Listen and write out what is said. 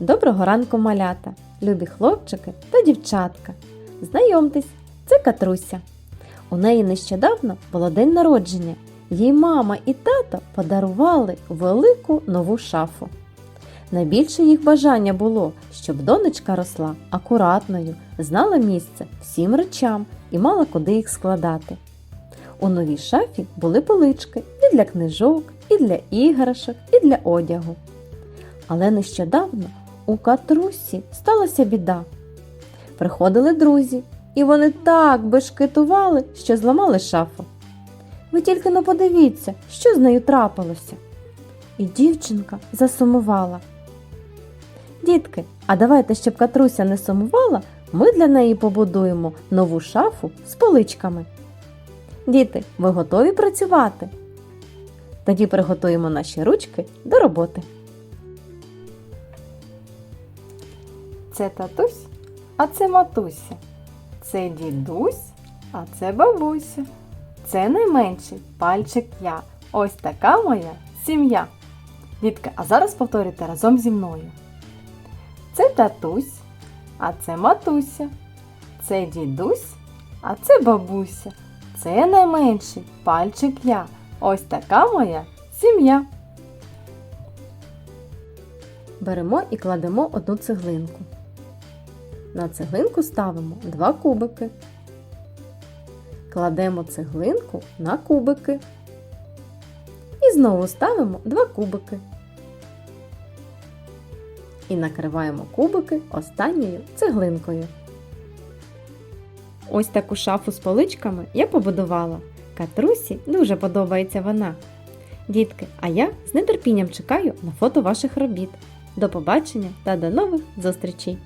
Доброго ранку, малята, любі хлопчики та дівчатка. Знайомтесь, це Катруся. У неї нещодавно було день народження. Їй мама і тато подарували велику нову шафу. Найбільше їх бажання було, щоб донечка росла акуратною, знала місце всім речам і мала куди їх складати. У новій шафі були полички і для книжок, і для іграшок, і для одягу. Але нещодавно у катрусі сталася біда. Приходили друзі, і вони так бешкетували, що зламали шафу. Ви тільки но подивіться, що з нею трапилося. І дівчинка засумувала. Дітки, а давайте, щоб Катруся не сумувала, ми для неї побудуємо нову шафу з поличками. Діти, ви готові працювати? Тоді приготуємо наші ручки до роботи. Це татусь, а це матуся. Це дідусь, а це бабуся. Це найменший пальчик я. Ось така моя сім'я. Дітки, а зараз повторюйте разом зі мною. Це татусь, а це матуся. Це дідусь, а це бабуся. Це найменший пальчик я. Ось така моя сім'я. Беремо і кладемо одну цеглинку. На цеглинку ставимо два кубики. Кладемо цеглинку на кубики. І знову ставимо два кубики. І накриваємо кубики останньою цеглинкою. Ось таку шафу з поличками я побудувала. Катрусі дуже подобається вона. Дітки, а я з нетерпінням чекаю на фото ваших робіт. До побачення та до нових зустрічей!